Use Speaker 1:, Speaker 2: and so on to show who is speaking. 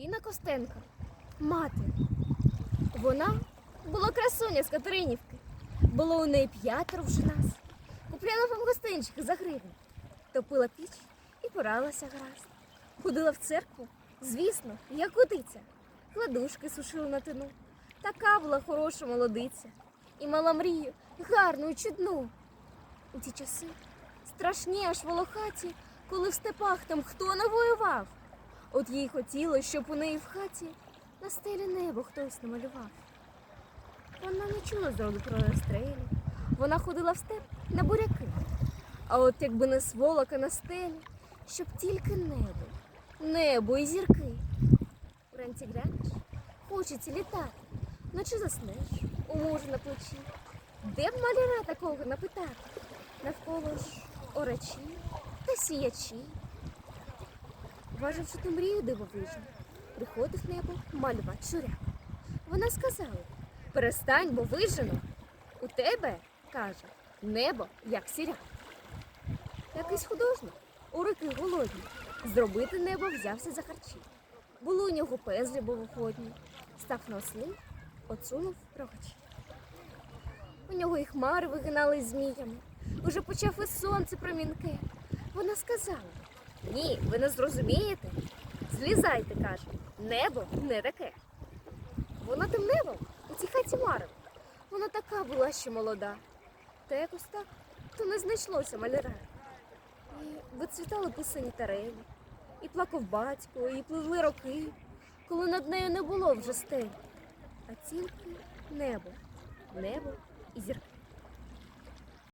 Speaker 1: Ліна Костенко, мати. Вона була красуня з Катеринівки. Було у неї п'ятеро вже нас. Купляла вам гостинчики за гривню. Топила піч і поралася гаразд. Ходила в церкву, звісно, як годиться. Кладушки сушила на тину. Така була хороша молодиця. І мала мрію, гарну і чудну. У ті часи страшні аж волохаті, коли в степах там хто не воював. От їй хотілося, щоб у неї в хаті на стелі небо хтось намалював. Вона не чула зроду про розстрелі. Вона ходила в степ на буряки. А от якби не сволока на стелі, щоб тільки небо, небо і зірки. Вранці глянеш, хочеться літати, ночі заснеш у мужа на плечі. Де б маляра такого напитати? Навколо ж орачі та сіячі. Важив, що ти мрію дивовижну. Приходив небо малювати щуря. Вона сказала: перестань, бо вижену. У тебе, каже, небо як сіря. Якийсь художник, у руки голодні, зробити небо взявся за харчі. Було у нього пензлі богоходні, став на ослін, отсунув рогачі. У нього і хмари вигинались зміями. Уже почав і сонце промінке. Вона сказала: Ні, ви не зрозумієте. Злізайте, каже, небо не таке. Вона тим небом у цій хаті марила. Вона така була ще молода. Та якось так, то не знайшлося маляра. І вицвітали писані тарелі, і плакав батько, і пливли роки, коли над нею не було вже стелі, а тільки небо, небо і зірки.